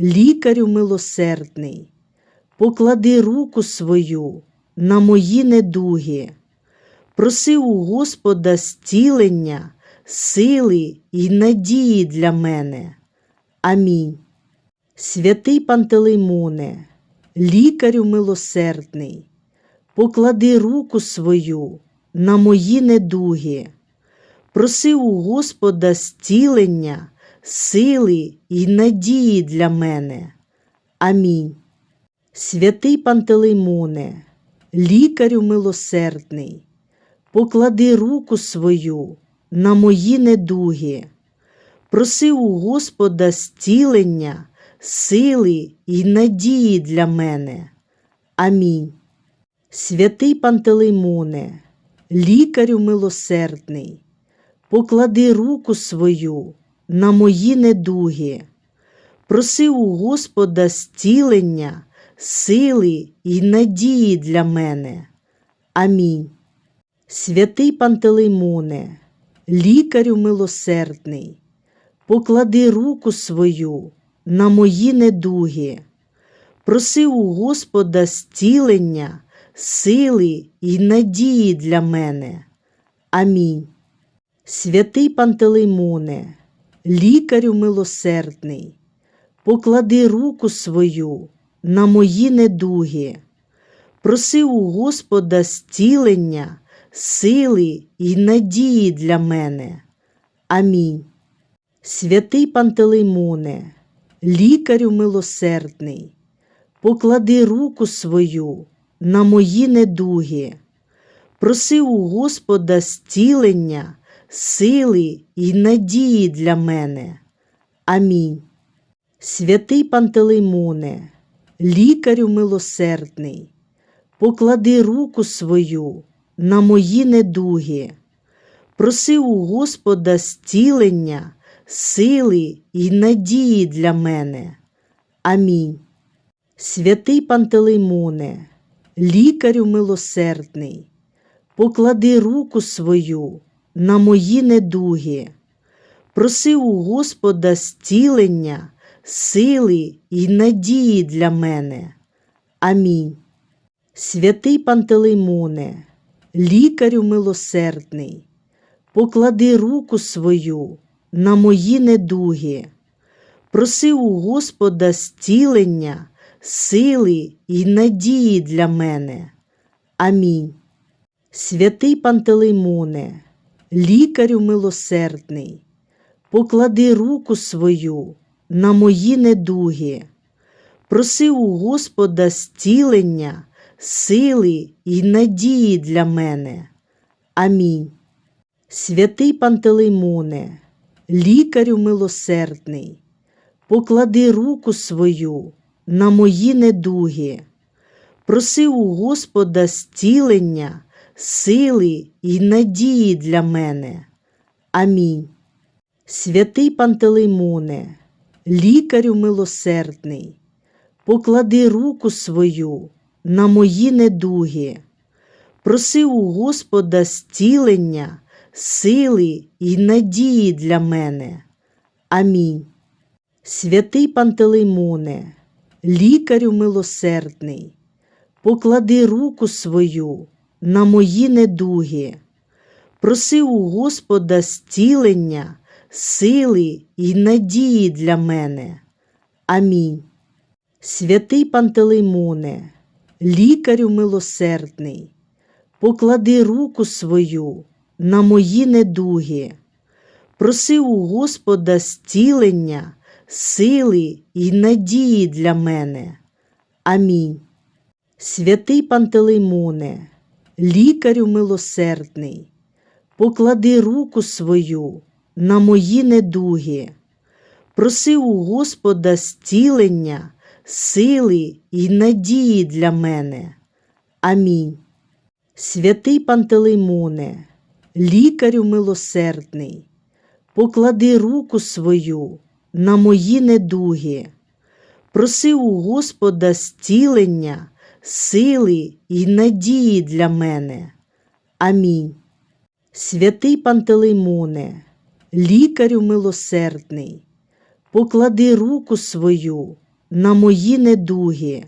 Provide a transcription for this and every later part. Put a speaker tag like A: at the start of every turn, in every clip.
A: лікарю милосердний, поклади руку свою на мої недуги, проси у Господа зцілення, сили й надії для мене. Амінь. Святий Пантелеймоне, лікарю милосердний, поклади руку свою на мої недуги, проси у Господа зцілення, сили й надії для мене. Амінь. Святий Пантелеймоне, лікарю милосердний, поклади руку свою на мої недуги, проси у Господа зцілення, сили й надії для мене. Амінь. Святий Пантелеймоне, лікарю милосердний, поклади руку свою на мої недуги, проси у Господа зцілення, сили й надії для мене. Амінь. Святий Пантелеймоне, лікарю милосердний, поклади руку свою на мої недуги, проси у Господа зцілення, сили й надії для мене. Амінь. Святий Пантелеймоне, лікарю милосердний, поклади руку свою на мої недуги, проси у Господа зцілення, сили й надії для мене. Амінь. Святий Пантелеймоне, лікарю милосердний, поклади руку свою на мої недуги, проси у Господа зцілення, сили й надії для мене. Амінь. Святий Пантелеймоне, лікарю милосердний, поклади руку свою на мої недуги, проси у Господа зцілення, сили й надії для мене. Амінь. Святий Пантелеймоне, лікарю милосердний, поклади руку свою на мої недуги, проси у Господа зцілення, сили й надії для мене. Амінь. Святий Пантелеймоне, лікарю милосердний, поклади руку свою на мої недуги, проси у Господа зцілення, сили й надії для мене. Амінь. Святий Пантелеймоне, лікарю милосердний, поклади руку свою на мої недуги, проси у Господа зцілення, сили й надії для мене. Амінь. Святий Пантелеймоне, лікарю милосердний, поклади руку свою на мої недуги, проси у Господа зцілення, сили й надії для мене. Амінь. Святий Пантелеймоне, лікарю милосердний, поклади руку свою на мої недуги, проси у Господа зцілення, сили й надії для мене. Амінь. Святий Пантелеймоне, лікарю милосердний, поклади руку свою на мої недуги, проси у Господа зцілення, сили й надії для мене. Амінь. Святий Пантелеймоне, лікарю милосердний, поклади руку свою на мої недуги, проси у Господа зцілення, сили й надії для мене. Амінь. Святий Пантелеймоне, лікарю милосердний, поклади руку свою на мої недуги, проси у Господа зцілення, сили й надії для мене. Амінь. Святий Пантелеймоне, лікарю милосердний, поклади руку свою на мої недуги, проси у Господа зцілення, сили й надії для мене. Амінь. Святий Пантелеймоне, лікарю милосердний, поклади руку свою на мої недуги,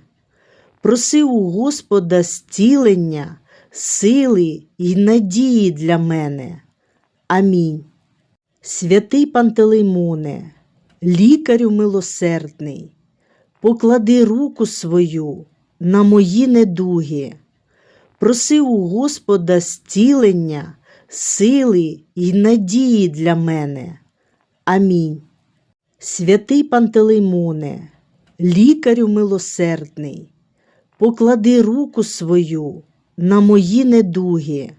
A: проси у Господа зцілення, сили й надії для мене. Амінь. Святий Пантелеймоне, лікарю милосердний, поклади руку свою на мої недуги, проси у Господа зцілення, сили й надії для мене. Амінь. Святий Пантелеймоне, лікарю милосердний, поклади руку свою на мої недуги,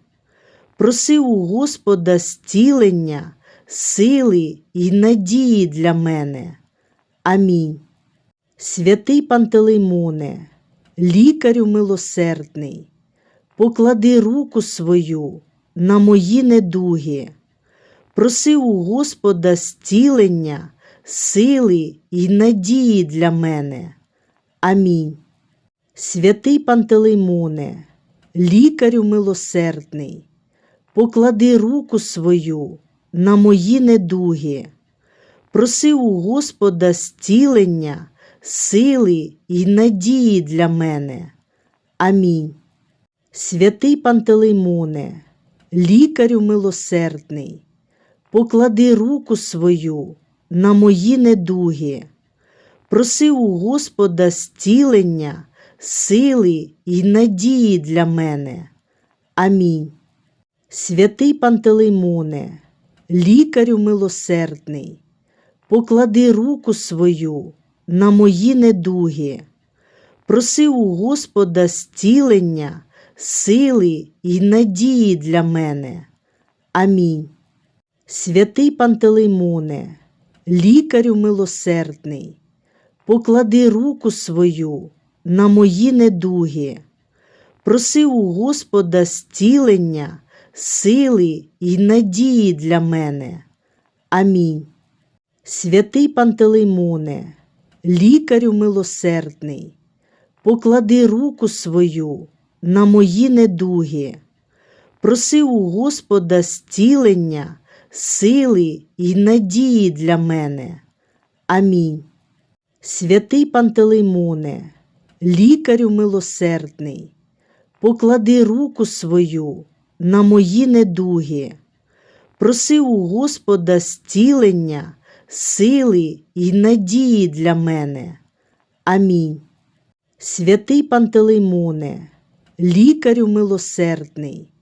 A: проси у Господа зцілення, сили й надії для мене. Амінь. Святий Пантелеймоне, лікарю милосердний, поклади руку свою на мої недуги, проси у Господа зцілення, сили й надії для мене. Амінь. Святий Пантелеймоне, лікарю милосердний, поклади руку свою на мої недуги, проси у Господа зцілення, сили й надії для мене. Амінь. Святий Пантелеймоне, лікарю милосердний, поклади руку свою на мої недуги, проси у Господа зцілення, сили й надії для мене. Амінь. Святий Пантелеймоне, лікарю милосердний, поклади руку свою на мої недуги, проси у Господа зцілення, сили й надії для мене. Амінь. Святий Пантелеймоне, лікарю милосердний, поклади руку свою на мої недуги, проси у Господа зцілення, сили й надії для мене. Амінь. Святий Пантелеймоне, лікарю милосердний, поклади руку свою на мої недуги, проси у Господа зцілення, сили й надії для мене. Амінь. Святий Пантелеймоне, лікарю милосердний, поклади руку свою на мої недуги, проси у Господа зцілення, сили й надії для мене. Амінь. Святий Пантелеймоне, лікарю милосердний,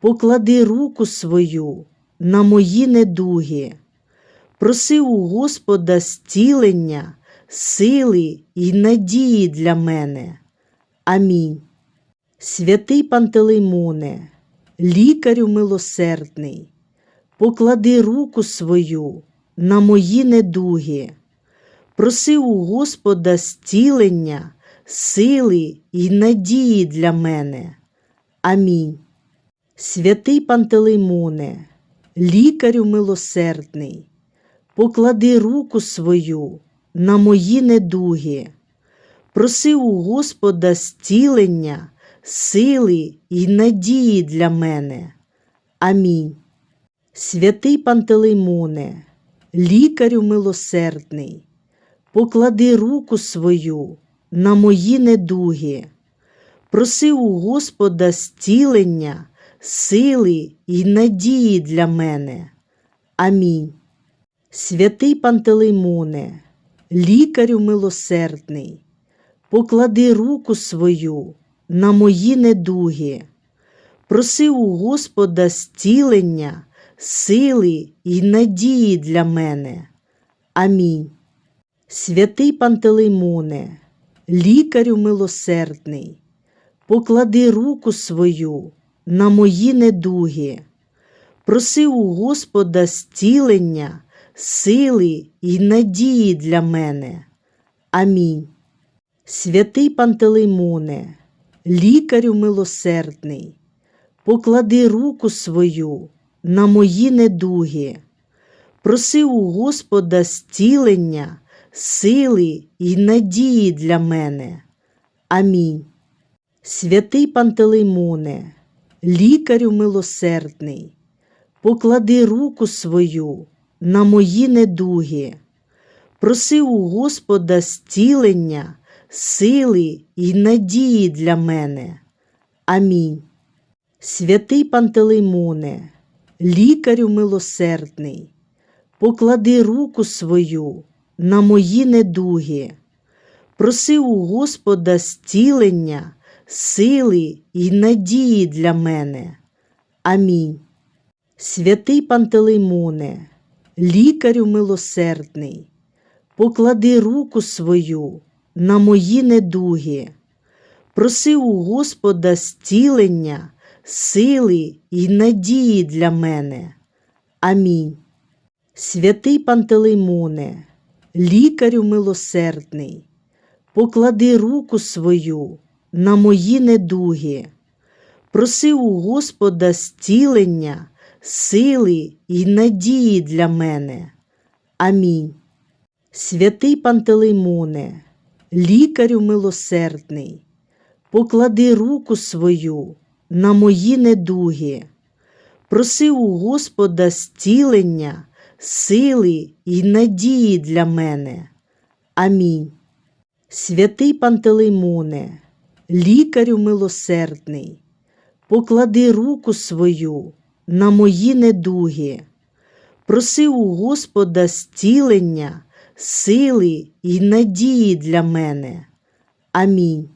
A: поклади руку свою на мої недуги, проси у Господа зцілення, сили й надії для мене. Амінь. Святий Пантелеймоне, лікарю милосердний, поклади руку свою на мої недуги, проси у Господа зцілення, сили й надії для мене. Амінь. Святий Пантелеймоне, лікарю милосердний, поклади руку свою на мої недуги, проси у Господа зцілення, сили й надії для мене. Амінь. Святий Пантелеймоне, лікарю милосердний, поклади руку свою на мої недуги, проси у Господа зцілення, сили й надії для мене. Амінь. Святий Пантелеймоне, лікарю милосердний, поклади руку свою на мої недуги. Просив у Господа зцілення, сили й надії для мене. Амінь. Святий Пантелеймоне, лікарю милосердний, поклади руку свою на мої недуги. Просив у Господа зцілення, сили й надії для мене. Амінь. Святий Пантелеймоне, лікарю милосердний, поклади руку свою на мої недуги. Просив у Господа зцілення, сили й надії для мене. Амінь. Святий Пантелеймоне, лікарю милосердний, поклади руку свою на мої недуги. Просив у Господа зцілення, сили й надії для мене. Амінь. Святий Пантелеймоне, лікарю милосердний, поклади руку свою на мої недуги. Просив у Господа зцілення, сили й надії для мене. Амінь. Святий Пантелеймоне, лікарю милосердний, поклади руку свою на мої недуги. Просив у Господа зцілення, сили й надії для мене. Амінь. Святий Пантелеймоне, лікарю милосердний, поклади руку свою на мої недуги. Просив у Господа зцілення, сили й надії для мене. Амінь. Святий Пантелеймоне, лікарю милосердний, поклади руку свою на мої недуги. Просив у Господа зцілення, сили й надії для мене. Амінь. Святий Пантелеймоне, лікарю милосердний, поклади руку свою на мої недуги. Просив у Господа зцілення, сили й надії для мене. Амінь.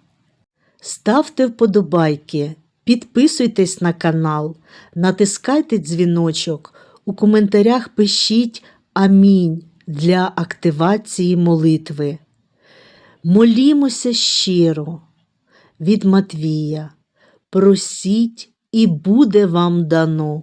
A: Ставте вподобайки, підписуйтесь на канал, натискайте дзвіночок, у коментарях пишіть Амінь для активації молитви. Молімося щиро від Матвія. Просіть і буде вам дано.